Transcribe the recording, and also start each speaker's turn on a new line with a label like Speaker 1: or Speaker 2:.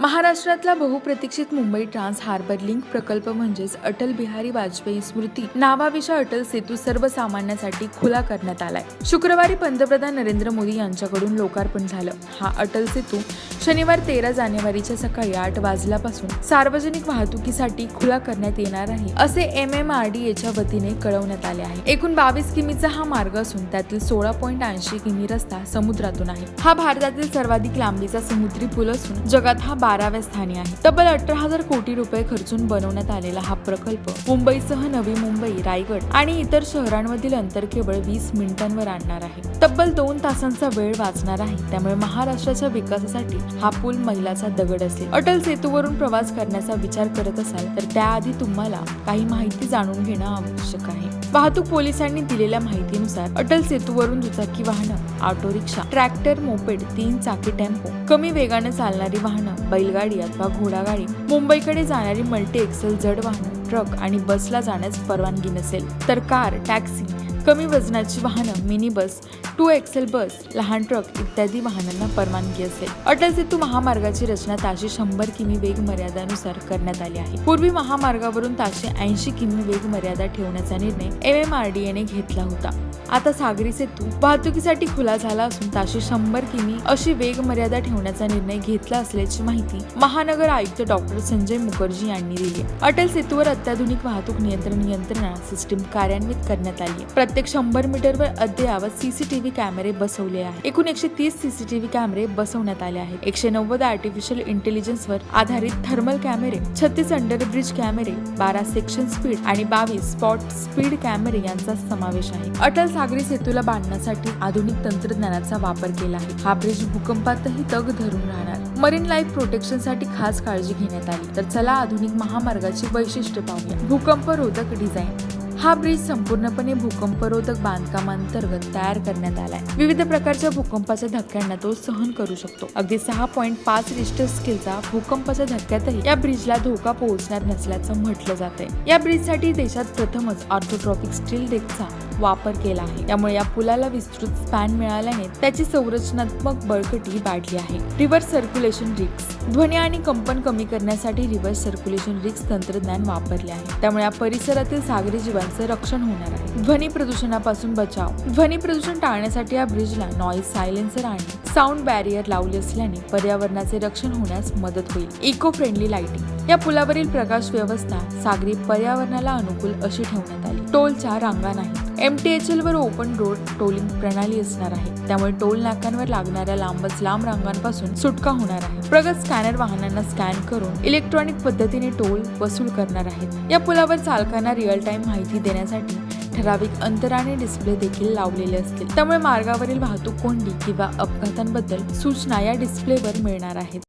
Speaker 1: महाराष्ट्रातला बहुप्रतीक्षित Mumbai trans harbour link प्रकल्प म्हणजेच अटल बिहारी वाजपेयी स्मृती नावाविषयी अटल सेतू सर्वसामान्यांसाठी खुला करण्यात आलाय. शुक्रवारी पंतप्रधान नरेंद्र मोदी यांच्याकडून लोकार्पण झालं. हा अटल सेतू शनिवार तेरा जानेवारीच्या सकाळी आठ वाजल्यापासून सार्वजनिक वाहतुकीसाठी खुला करण्यात येणार आहे असे एम एम आर डी एच्या वतीने कळवण्यात आले आहे. एकूण बावीस किमीचा हा मार्ग असून त्यातील सोळा पॉईंट ऐंशी किमी रस्ता समुद्रातून आहे. हा भारतातील सर्वाधिक लांबीचा समुद्री पूल असून जगात हा बाराव्या स्थानी आहे. तब्बल अठरा हजार कोटी रुपये खर्चून बनवण्यात आलेला हा प्रकल्प मुंबईसह नवी मुंबई रायगड आणि इतर शहरांमधील अंतर केवळ वीस मिनिटांवर आणणार आहे. तब्बल दोन तासांचा वेळ वाचणार आहे. त्यामुळे महाराष्ट्राच्या विकासासाठी हा पूल मैलाचा दगड असेल. अटल सेतूवरून प्रवास करण्याचा विचार करत असाल तर त्याआधी तुम्हाला काही माहिती जाणून घेणं आवश्यक आहे. वाहतूक पोलिसांनी दिलेल्या माहितीनुसार अटल सेतूवरून दुचाकी वाहनं ऑटो रिक्षा ट्रॅक्टर मोपेड तीन चाकी टेम्पो कमी वेगाने चालणारी वाहनं बैलगाडी अथवा घोडागाडी मुंबईकडे जाणारी मल्टी एक्सेल जड वाहनं ट्रक आणि बसला जाण्यास परवानगी नसेल तर कार टॅक्सी कमी वजनाची वाहनं mini bus two axle bus लहान ट्रक इत्यादी वाहनांना परवानगी असेल. अटल सेतू महामार्गाची रचना ताशी शंभर किमी वेग मर्यादानुसार करण्यात आली आहे. पूर्वी महामार्गावरून ताशे ऐंशी किमी वेग मर्यादा ठेवण्याचा निर्णय एम एम आर डी एने घेतला होता. आता सागरी सेतू वाहतुकीसाठी खुला झाला असून ताशी शंभर किमी अशी वेग मर्यादा ठेवण्याचा निर्णय घेतला असल्याची माहिती महानगर आयुक्त डॉक्टर संजय मुखर्जी यांनी दिली अटल सेतूवर अत्याधुनिक वाहतूक नियंत्रण यंत्रणा सिस्टीम कार्यान्वित करण्यात आली प्रत्येक शंभर मीटरवर अद्ययावत सीसीटीव्ही कॅमेरे बसवले आहेत. एकूण एकशे तीस सीसीटीव्ही कॅमेरे बसवण्यात आले आहेत. एकशे नव्वद आर्टिफिशियल इंटेलिजन्सवर आधारित थर्मल कॅमेरे छत्तीस अंडरब्रिज कॅमेरे बारा सेक्शन स्पीड आणि बावीस स्पॉट स्पीड कॅमेरे यांचा समावेश आहे. अटल सागरी सेतूला बांधण्यासाठी आधुनिक तंत्रज्ञानाचा वापर केला आहे. हा ब्रिज भूकंपातही तग धरून राहणार. मरीन लाईफ प्रोटेक्शनसाठी खास काळजी घेण्यात आली. तर चला आधुनिक महामार्गाची वैशिष्ट्य पाहूया. भूकंपरोधक डिझाईन हा ब्रिज संपूर्णपणे भूकंपरोधक बांधकामांतर्गत तयार करण्यात आलाय. विविध प्रकारच्या भूकंपाच्या धक्क्यांना तो सहन करू शकतो. अगदी सहा पॉईंट पाच रिश्टर स्केलचा भूकंपाच्या धक्क्यातही या ब्रिजला धोका पोहोचणार नसल्याचं म्हटलं जात आहे या ब्रिजसाठी देशात प्रथमच ऑर्थोट्रॉपिक स्टील डेकचा वापर केला आहे. त्यामुळे या पुलाला विस्तृत स्पॅन मिळाल्याने त्याची संरचनात्मक बळकटी वाढली आहे. रिव्हर्स सर्क्युलेशन रिक्स ध्वनी आणि कंपन कमी करण्यासाठी रिव्हर्स सर्क्युलेशन रिक्स तंत्रज्ञान वापरले आहे. त्यामुळे या परिसरातील सागरी जीवांचे रक्षण होणार आहे. ध्वनी प्रदूषणापासून बचाव. ध्वनी प्रदूषण टाळण्यासाठी या ब्रिजला नॉईज सायलेन्सर आणि साऊंड बॅरियर लावले असल्याने पर्यावरणाचे रक्षण होण्यास मदत होईल. इको फ्रेंडली लाइटिंग या पुलावरील प्रकाश व्यवस्था सागरी पर्यावरणाला अनुकूल अशी ठेवण्यात आली. टोलच्या रांगा नाही. एम टी एच एलवर ओपन रोड टोलिंग प्रणाली असणार आहे. त्यामुळे टोल नाक्यांवर लागणाऱ्या लांबच लांब रांगांपासून सुटका होणार आहे. प्रगत स्कॅनर वाहनांना स्कॅन करून इलेक्ट्रॉनिक पद्धतीने टोल वसूल करणार आहेत. या पुलावर चालकांना रिअल टाइम माहिती देण्यासाठी ठराविक अंतराने डिस्प्ले देखील लावलेले असतील. त्यामुळे मार्गावरील वाहतूक कोंडी किंवा अपघातांबद्दल सूचना या डिस्प्लेवर मिळणार आहेत.